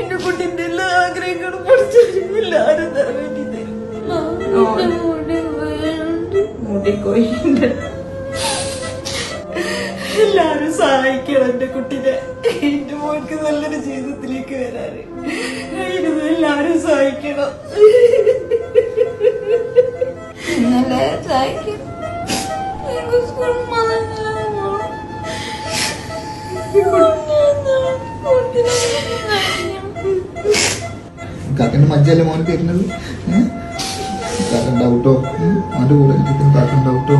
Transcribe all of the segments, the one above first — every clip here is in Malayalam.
എന്റെ കുട്ടിന്റെ എല്ലാ ആഗ്രഹങ്ങളും പഠിച്ചു എല്ലാരും നിറവേറ്റി തരും മുടിക്കോയിണ്ട് എല്ലാരും സഹായിക്കണം എന്റെ കുട്ടിനെ. എന്റെ മോൾക്ക് നല്ലൊരു ജീവിതത്തിലേക്ക് വരാന് ഇരുന്ന് എല്ലാരും സഹായിക്കണം. ഇന്നലെ സഹായിക്കും. എനിക്ക് കാക്കന്റെ മജ്ജല്ലേ മോന് തരുന്നത്? കാക്കൻ ഡൗട്ടോ അവന്റെ കൂടെ ഡൗട്ടോ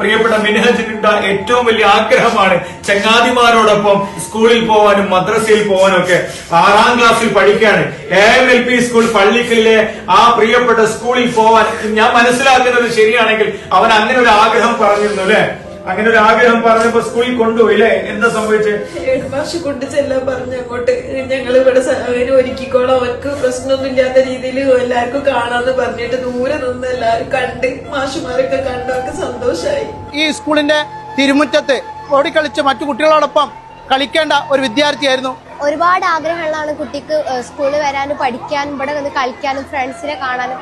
പ്രിയപ്പെട്ട മിനഹജിനുണ്ട ഏറ്റവും വലിയ ആഗ്രഹമാണ് ചങ്ങാതിമാരോടൊപ്പം സ്കൂളിൽ പോവാനും മദ്രസയിൽ പോവാനും ഒക്കെ ആറാം ക്ലാസ്സിൽ പഠിക്കാണ്. A M L P school പള്ളിക്കലിലെ ആ പ്രിയപ്പെട്ട സ്കൂളിൽ പോവാൻ ഞാൻ മനസ്സിലാക്കുന്നത് ശരിയാണെങ്കിൽ അവൻ അങ്ങനെ ഒരു ആഗ്രഹം പറഞ്ഞിരുന്നു അല്ലെ? അങ്ങനെ ഒരു ആഗ്രഹം പറഞ്ഞപ്പോ സ്കൂളിൽ കൊണ്ടുപോയി അല്ലെ എന്താ സംഭവിച്ചേ? ഏഴ് മാഷ് കൊണ്ട് ചെല്ലാൻ പറഞ്ഞ അങ്ങോട്ട് ഞങ്ങൾ ഇവിടെ അവന് ഒരുക്കിക്കോളാം. അവർക്ക് പ്രശ്നമൊന്നും ഇല്ലാത്ത രീതിയിൽ എല്ലാവർക്കും കാണാന്ന് പറഞ്ഞിട്ട് ദൂരെ നിന്ന് എല്ലാവരും കണ്ട് മാഷുമാരൊക്കെ കണ്ടൊക്കെ സന്തോഷായി. ഈ സ്കൂളിന്റെ തിരുമുറ്റത്ത് ഓടിക്കളിച്ച് മറ്റു കുട്ടികളോടൊപ്പം കളിക്കേണ്ട ഒരു വിദ്യാർത്ഥിയായിരുന്നു. ഒരുപാട് ആഗ്രഹങ്ങളാണ് കുട്ടിക്ക് സ്കൂളിൽ വരാനും പഠിക്കാനും ഇവിടെ വന്ന് കളിക്കാനും ഫ്രണ്ട്സിനെ കാണാനും.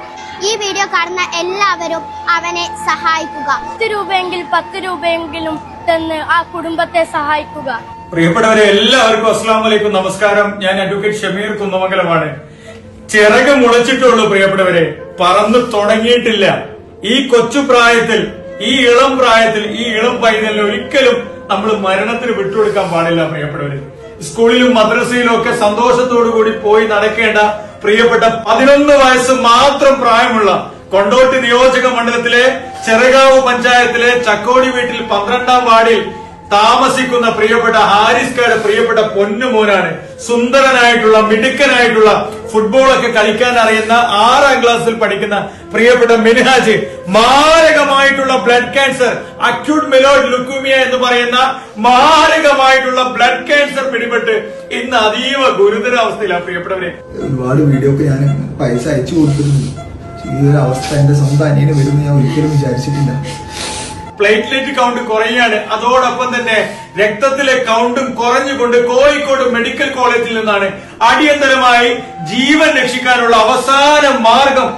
ഈ വീഡിയോ കാണുന്ന എല്ലാവരും അവനെ സഹായിക്കുക. പത്ത് രൂപയെങ്കിൽ പത്ത് രൂപയെങ്കിലും തന്ന് ആ കുടുംബത്തെ സഹായിക്കുക. പ്രിയപ്പെട്ടവരെ എല്ലാവർക്കും അസ്സാം വലൈക്കും നമസ്കാരം. ഞാൻ അഡ്വക്കേറ്റ് ഷമീർ കുന്നമംഗലമാണ്. ചിറക് മുളച്ചിട്ടുള്ളൂ പ്രിയപ്പെട്ടവരെ. പറന്നു തുടങ്ങിയിട്ടില്ല. ഈ കൊച്ചു പ്രായത്തിൽ ഈ ഇളം പ്രായത്തിൽ ഈ ഇളം പൈതലിൽ ഒരിക്കലും നമ്മൾ മരണത്തിന് വിട്ടുകൊടുക്കാൻ പാടില്ല പ്രിയപ്പെട്ടവര്. സ്കൂളിലും മദ്രസയിലും ഒക്കെ സന്തോഷത്തോടു കൂടി പോയി നടക്കേണ്ട പ്രിയപ്പെട്ട പതിനൊന്ന് വയസ്സ് മാത്രം പ്രായമുള്ള കൊണ്ടോട്ടി നിയോജക മണ്ഡലത്തിലെ ചെറുകാവ് പഞ്ചായത്തിലെ ചക്കോടി വീട്ടിൽ പന്ത്രണ്ടാം വാർഡിൽ താമസിക്കുന്ന പ്രിയപ്പെട്ട ഹാരിസ്കയുടെ പ്രിയപ്പെട്ട പൊന്നുമോനാണ്. സുന്ദരനായിട്ടുള്ള മിടുക്കനായിട്ടുള്ള ഫുട്ബോളൊക്കെ കളിക്കാൻ അറിയുന്ന ആറാം ക്ലാസ്സിൽ പഠിക്കുന്ന പ്രിയപ്പെട്ട Minhaj മാരകമായിട്ടുള്ള blood cancer acute myeloid leukaemia എന്ന് പറയുന്ന മാരകമായിട്ടുള്ള ബ്ലഡ് ക്യാൻസർ പിടിപെട്ട് ഇന്ന് അതീവ ഗുരുതരാവസ്ഥയിലാണ് പ്രിയപ്പെട്ടവരെ. ഒരുപാട് വീഡിയോ ഒക്കെ ഞാൻ പൈസ അയച്ചു കൊടുത്തിരുന്നു. ഈ ഒരു അവസ്ഥ എന്റെ സ്വന്തം അനിയന് വരുമെന്ന് ഞാൻ ഒരിക്കലും വിചാരിച്ചിട്ടില്ല. പ്ലേറ്റ്ലെറ്റ് കൗണ്ട് കുറയുകയാണ്. അതോടൊപ്പം തന്നെ രക്തത്തിലെ കൗണ്ടും കുറഞ്ഞുകൊണ്ട് കോഴിക്കോട് മെഡിക്കൽ കോളേജിൽ നിന്നാണ് അടിയന്തരമായി ജീവൻ രക്ഷിക്കാനുള്ള അവസാന മാർഗം.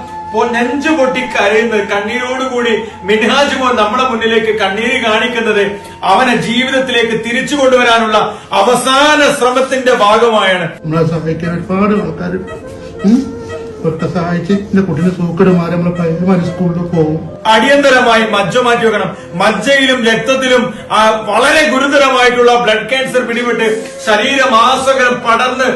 നെഞ്ചു പൊട്ടി കരയുന്നത് കണ്ണീരോടുകൂടി മിൻഹാജ് മോൻ നമ്മുടെ മുന്നിലേക്ക് കണ്ണീര് കാണിക്കുന്നത് അവനെ ജീവിതത്തിലേക്ക് തിരിച്ചു കൊണ്ടുവരാനുള്ള അവസാന ശ്രമത്തിന്റെ ഭാഗമായാണ്. നമ്മളെ സഹായിക്കാൻ ഒരുപാട് ആൾക്കാർ ഒക്കെ സഹായിച്ച് എന്റെ കുട്ടീനെ സൂക്കടുമാറി നമ്മളെ പ്രൈമറി സ്കൂളിൽ പോകും. അടിയന്തരമായി മജ്ജ മാറ്റി വെക്കണം. മജ്ജയിലും രക്തത്തിലും വളരെ ഗുരുതരമായിട്ടുള്ള ബ്ലഡ് ക്യാൻസർ പിടിപെട്ട് ശരീരമാസകലം പടർന്ന്